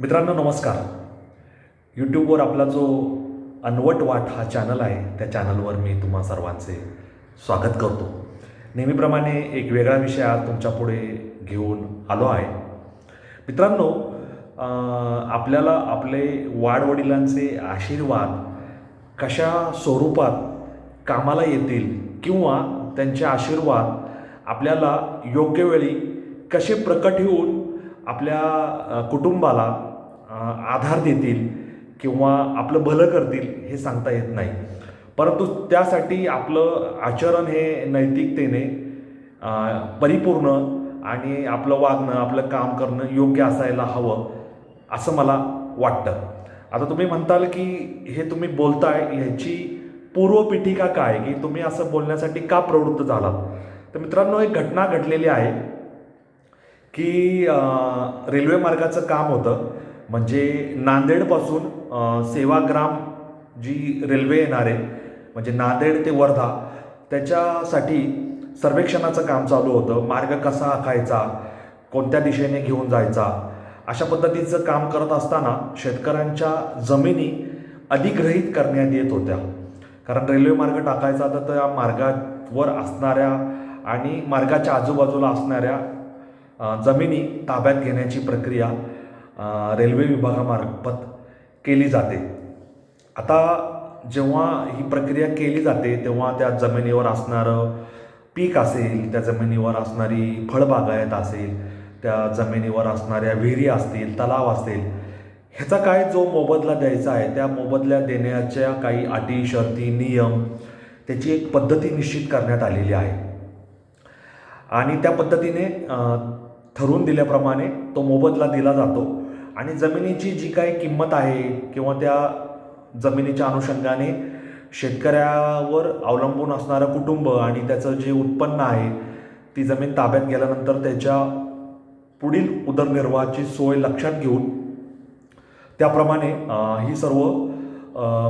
मित्रांनो नमस्कार. यूट्यूबवर आपला जो अनवट वाट हा चॅनल आहे त्या चॅनलवर मी तुम्हा सर्वांचे स्वागत करतो. नेहमीप्रमाणे एक वेगळा विषय आज तुमच्यापुढे घेऊन आलो आहे. मित्रांनो आपल्याला आपले वाडवडिलांचे आशीर्वाद कशा स्वरूपात कामाला येतील किंवा त्यांचे आशीर्वाद आपल्याला योग्य वेळी कसे प्रकट होऊन आपल्या कुटुंबाला आधार देतील किंवा आपलं भलं करतील हे सांगता येत नाही. परंतु त्यासाठी आपलं आचरण हे नैतिकतेने परिपूर्ण आणि आपलं वागणं आपलं काम करणं योग्य असायला हवं असं मला वाटतं. आता तुम्ही म्हणताल की हे तुम्ही बोलताय ह्याची पूर्वपीठिका काय? की तुम्ही असं बोलण्यासाठी का प्रवृत्त झालात? तर मित्रांनो एक घटना घडलेली आहे की रेल्वे मार्गाचं काम होतं. म्हणजे नांदेडपासून सेवाग्राम जी रेल्वे येणार आहे म्हणजे नांदेड ते वर्धा त्याच्यासाठी सर्वेक्षणाचं काम चालू होतं. मार्ग कसा आखायचा कोणत्या दिशेने घेऊन जायचा अशा पद्धतीचं काम करत असताना शेतकऱ्यांच्या जमिनी अधिग्रहित करण्यात येत होत्या. कारण रेल्वे मार्ग टाकायचा तर त्या मार्गावर असणाऱ्या आणि मार्गाच्या आजूबाजूला असणाऱ्या जमिनी ताब्यात घेण्याची प्रक्रिया रेल्वे विभागामार्फत केली जाते. आता जेव्हा ही प्रक्रिया केली जाते तेव्हा त्या जमिनीवर असणारं पीक असेल त्या जमिनीवर असणारी फळबागायत असेल त्या जमिनीवर असणाऱ्या विहिरी असतील तलाव असतील ह्याचा काय जो मोबदला द्यायचा आहे त्या मोबदल्या देण्याच्या काही अटी शर्ती नियम त्याची एक पद्धती निश्चित करण्यात आलेली आहे. आणि त्या पद्धतीने ठरवून दिल्याप्रमाणे तो मोबदला दिला जातो. आणि जमिनीची जी काही किंमत आहे किंवा त्या जमिनीच्या अनुषंगाने शेतकऱ्यावर अवलंबून असणारं कुटुंब आणि त्याचं जे उत्पन्न आहे ती जमीन ताब्यात गेल्यानंतर त्याच्या पुढील उदरनिर्वाहाची सोय लक्षात घेऊन त्याप्रमाणे ही सर्व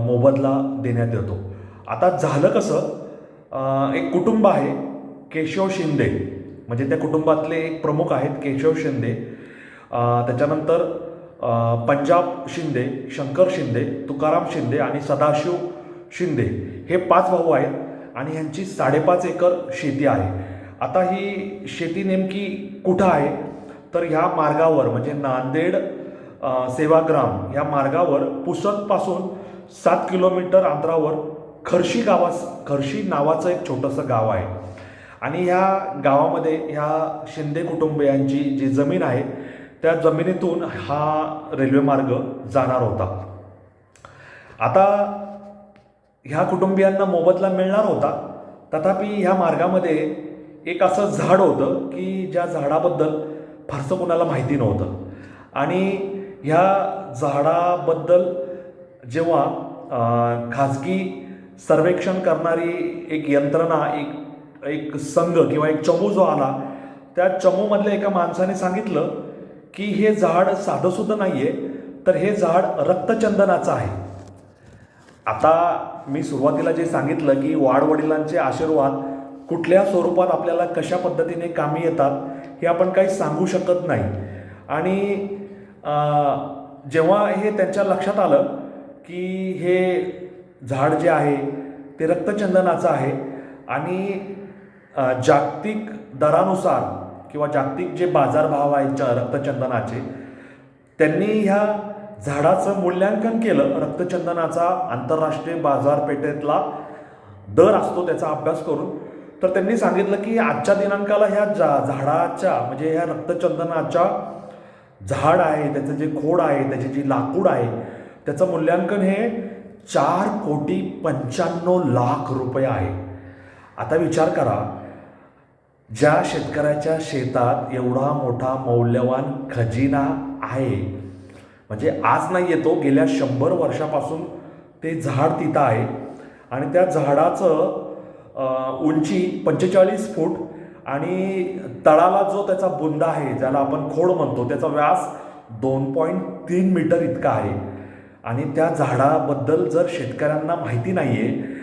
मोबदला देण्यात येतो. आता झालं कसं एक कुटुंब आहे केशव शिंदे. म्हणजे त्या कुटुंबातले एक प्रमुख आहेत केशव शिंदे. त्याच्यानंतर पंजाब शिंदे शंकर शिंदे तुकाराम शिंदे आणि सदाशिव शिंदे हे पाच भाऊ आहेत आणि ह्यांची साडेपाच एकर शेती आहे. आता ही शेती नेमकी कुठं आहे? तर ह्या मार्गावर म्हणजे नांदेड सेवाग्राम या मार्गावर पुसदपासून सात किलोमीटर अंतरावर खर्शी गावास खर्शी नावाचं एक छोटंसं गाव आहे. आणि ह्या गावामध्ये ह्या शिंदे कुटुंबियांची जी जमीन आहे त्या जमिनीतून हा रेल्वे मार्ग जाणार होता. आता ह्या कुटुंबियांना मोबदला मिळणार होता. तथापि ह्या मार्गामध्ये एक असं झाड होतं की ज्या झाडाबद्दल फारसं कोणाला माहिती नव्हतं. आणि ह्या झाडाबद्दल जेव्हा खाजगी सर्वेक्षण करणारी एक यंत्रणा एक एक संघ किंवा एक चमू जो आला त्या चमूमधल्या एका माणसाने सांगितलं की हे झाड साधंसुद्धा नाही आहे तर हे झाड रक्तचंदनाचं आहे. आता मी सुरुवातीला जे सांगितलं की वाडवडिलांचे आशीर्वाद कुठल्या स्वरूपात आपल्याला कशा पद्धतीने कामी येतात हे आपण काही सांगू शकत नाही. आणि जेव्हा हे त्यांच्या लक्षात आलं की हे झाड जे आहे ते रक्तचंदनाचं आहे आणि जागतिक दरानुसार किंवा जागतिक जे बाजारभाव आहेत च- रक्तचंदनाचे त्यांनी ह्या झाडाचं मूल्यांकन केलं. रक्तचंदनाचा आंतरराष्ट्रीय बाजारपेठेतला दर असतो त्याचा अभ्यास करून. तर त्यांनी सांगितलं की आजच्या दिनांकाला ह्या जा झाडाच्या म्हणजे ह्या रक्तचंदनाच्या झाड आहे त्याचं जे खोड आहे त्याची जी लाकूड आहे त्याचं मूल्यांकन हे चार कोटी पंच्याण्णव लाख रुपये आहे. आता विचार करा ज्या शेतकऱ्याच्या शेतात एवढा मोठा मौल्यवान खजिना आहे म्हणजे आज नाही येतो गेल्या शंभर वर्षापासून ते झाड तिथं आहे. आणि त्या झाडाचं उंची पंचेचाळीस फूट आणि तळाला जो त्याचा बुंदा आहे ज्याला आपण खोड म्हणतो त्याचा व्यास दोन पॉईंट तीन मीटर इतका आहे. आणि त्या झाडाबद्दल जर शेतकऱ्यांना माहिती नाही आहे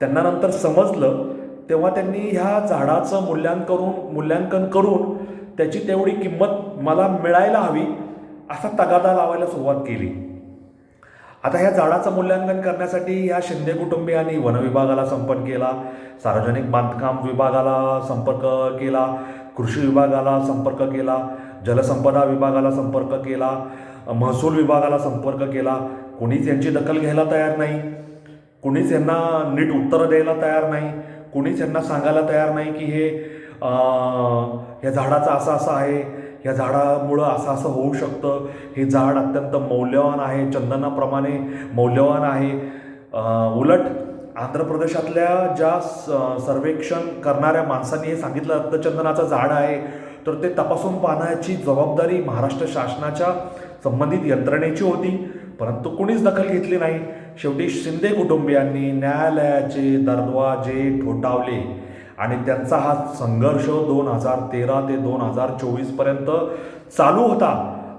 त्यांना नंतर समजलं तेव्हा त्यांनी ह्या झाडाचं मूल्यांकन करून मूल्यांकन करून त्याची तेवढी किंमत मला मिळायला हवी असा तगादा लावायला सुरुवात केली. आता ह्या झाडाचं मूल्यांकन करण्यासाठी ह्या शिंदे कुटुंबियांनी वनविभागाला संपर्क केला सार्वजनिक बांधकाम विभागाला संपर्क केला कृषी विभागाला संपर्क केला जलसंपदा विभागाला संपर्क केला महसूल विभागाला संपर्क केला. कोणीच यांची दखल घ्यायला तयार नाही. कोणीच यांना नीट उत्तरं द्यायला तयार नाही. कोणीच यांना सांगायला तयार नाही की हे ह्या या झाडाचं असं असं आहे या झाडामुळं असं असं होऊ शकतं. हे झाड अत्यंत मौल्यवान आहे चंदनाप्रमाणे मौल्यवान आहे. उलट आंध्र प्रदेशातल्या ज्या स- सर्वेक्षण करणाऱ्या माणसांनी हे सांगितलं रक्तचंदनाचं झाड आहे तर ते तपासून पाहण्याची जबाबदारी महाराष्ट्र शासनाच्या संबंधित यंत्रणेची होती. परंतु कुणीच दखल घेतली नाही. शेवटी शिंदे कुटुंबियांनी न्यायालयाचे दरवाजे ठोठावले. आणि त्यांचा हा संघर्ष दोन हजार तेरा ते दोन हजार चोवीसपर्यंत चालू होता.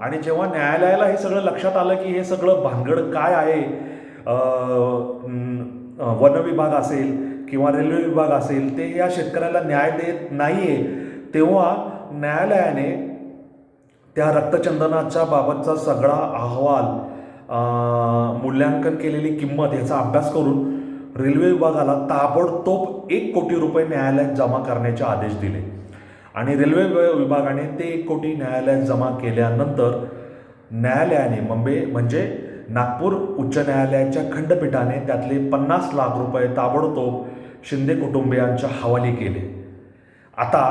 आणि जेव्हा न्यायालयाला हे सगळं लक्षात आलं की हे सगळं भानगड काय आहे वन विभाग असेल किंवा रेल्वे विभाग असेल ते या शेतकऱ्याला न्याय देत नाही आहे तेव्हा न्यायालयाने त्या रक्तचंदनाच्या बाबतचा सगळा अहवाल मूल्यांकन केलेली किंमत याचा अभ्यास करून रेल्वे विभागाला ताबडतोब एक कोटी रुपये न्यायालयात जमा करण्याचे आदेश दिले. आणि रेल्वे विभागाने ते एक कोटी न्यायालयात जमा केल्यानंतर न्यायालयाने मुंबई म्हणजे नागपूर उच्च न्यायालयाच्या खंडपीठाने त्यातले पन्नास लाख रुपये ताबडतोब शिंदे कुटुंबियांच्या हवाली केले. आता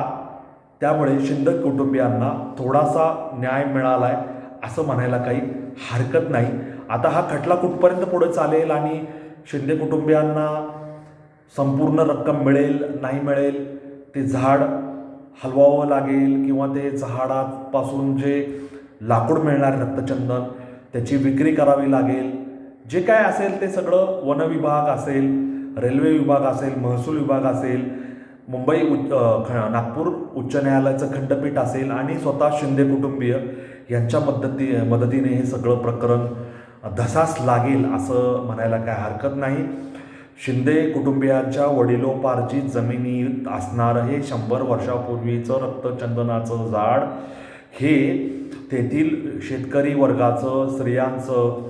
त्यामुळे शिंदे कुटुंबियांना थोडासा न्याय मिळाला आहे असं म्हणायला काही हरकत नाही. आता हा खटला कुठपर्यंत पुढे चालेल आणि शिंदे कुटुंबियांना संपूर्ण रक्कम मिळेल नाही मिळेल ते झाड हलवावं लागेल किंवा ते झाडापासून जे लाकूड मिळणार रक्तचंदन त्याची विक्री करावी लागेल. जे काय असेल ते सगळं वन विभाग असेल रेल्वे विभाग असेल महसूल विभाग असेल मुंबई उच्च ख- नागपूर उच्च न्यायालयाचं खंडपीठ असेल आणि स्वतः शिंदे कुटुंबीय यांच्या मदती मदतीने हे सगळं प्रकरण धसास लागेल असं म्हणायला काय हरकत नाही. शिंदे कुटुंबियांच्या वडिलोपार्जित जमिनीत असणारं हे शंभर वर्षापूर्वीचं रक्तचंदनाचं झाड. हे तेथील शेतकरी वर्गाचं स्त्रियांचं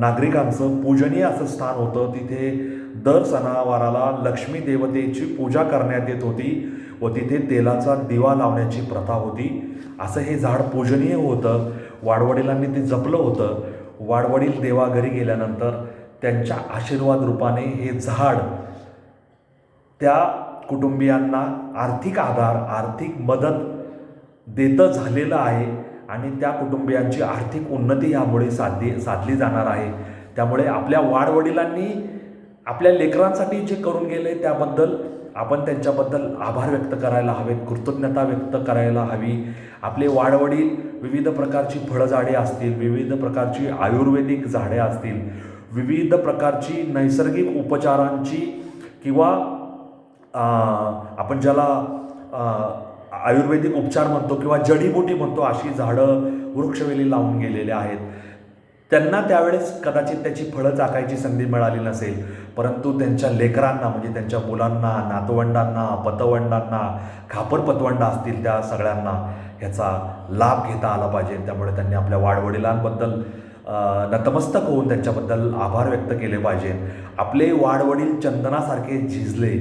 नागरिकांचं पूजनीय असं स्थान होतं. तिथे दर सणावाराला लक्ष्मी देवतेची पूजा करण्यात येत होती व तिथे तेलाचा दिवा लावण्याची प्रथा होती. असं हे झाड पूजनीय होतं. वाडवडिलांनी ते जपलं होतं. वाडवडील देवाघरी गेल्यानंतर त्यांच्या आशीर्वाद रूपाने हे झाड त्या कुटुंबियांना आर्थिक आधार आर्थिक मदत देतं झालेलं आहे आणि त्या कुटुंबियांची आर्थिक उन्नती यामुळे साधली साधली जाणार आहे. त्यामुळे आपल्या वाडवडिलांनी आपल्या लेकरांसाठी जे करून गेले त्याबद्दल आपण त्यांच्याबद्दल आभार व्यक्त करायला हवेत कृतज्ञता व्यक्त करायला हवी. आपले वाडवडील विविध प्रकारची फळझाडे असतील विविध प्रकारची आयुर्वेदिक झाडे असतील विविध प्रकारची नैसर्गिक उपचारांची किंवा आपण ज्याला आयुर्वेदिक उपचार म्हणतो किंवा जडीबुटी म्हणतो अशी झाडं वृक्षवेली लावून गेलेले आहेत. त्यांना त्यावेळेस कदाचित त्याची फळं चाकायची संधी मिळाली नसेल परंतु त्यांच्या लेकरांना म्हणजे त्यांच्या मुलांना नातवंडांना पतवंडांना खापर पतवंडा असतील त्या सगळ्यांना ह्याचा लाभ घेता आला पाहिजे. त्यामुळे त्यांनी आपल्या वाडवडिलांबद्दल नतमस्तक होऊन त्यांच्याबद्दल आभार व्यक्त केले पाहिजे. आपले वाडवडील चंदनासारखे झिजले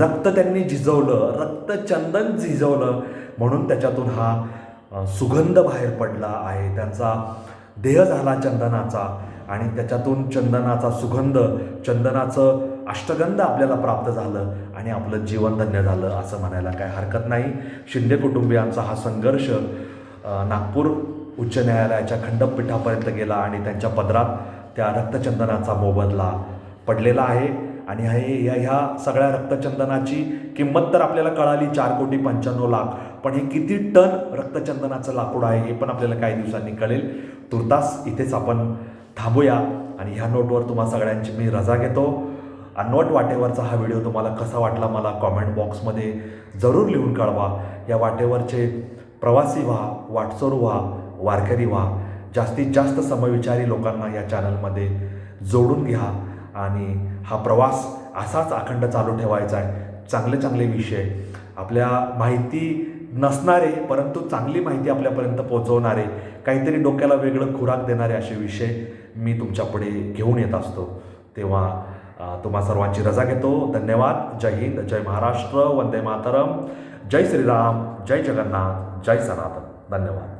रक्त त्यांनी झिजवलं रक्त चंदन झिजवलं म्हणून त्याच्यातून हा सुगंध बाहेर पडला आहे. त्यांचा देह झाला चंदनाचा आणि त्याच्यातून चंदनाचा सुगंध चंदनाचं अष्टगंध आपल्याला प्राप्त झालं आणि आपलं जीवन धन्य झालं असं म्हणायला काय हरकत नाही. शिंदे कुटुंबियांचा हा संघर्ष नागपूर उच्च न्यायालयाच्या खंडपीठापर्यंत गेला आणि त्यांच्या पदरात त्या रक्तचंदनाचा मोबदला पडलेला आहे. आणि हे ह्या ह्या सगळ्या रक्तचंदनाची किंमत तर आपल्याला कळाली चार कोटी पंच्याण्णव लाख पण हे किती टन रक्तचंदनाचं लाकूड आहे हे पण आपल्याला काही दिवसांनी कळेल. तुर्तास इथेच आपण थांबूया आणि ह्या नोटवर तुम्हा सगळ्यांची मी रजा घेतो. नोट वाटेवरचा हा व्हिडिओ तुम्हाला कसा वाटला मला कॉमेंट बॉक्समध्ये जरूर लिहून कळवा. या वाटेवरचे प्रवासी व्हा वाटचोर व्हा वारकरी व्हा. जास्तीत जास्त समविचारी लोकांना या चॅनलमध्ये जोडून घ्या. आणि हा प्रवास असाच अखंड चालू ठेवायचा आहे. चांगले चांगले विषय. आपल्या माहिती नसणारे परंतु चांगली माहिती आपल्यापर्यंत पोहोचवणारे काहीतरी डोक्याला वेगळं खुराक देणारे असे विषय मी तुमच्यापुढे घेऊन येत असतो. तेव्हा तुम्हा सर्वांची रजा घेतो. धन्यवाद. जय हिंद. जय महाराष्ट्र. वंदे मातरम. जय श्रीराम. जय जगन्नाथ. जय सनातन. धन्यवाद.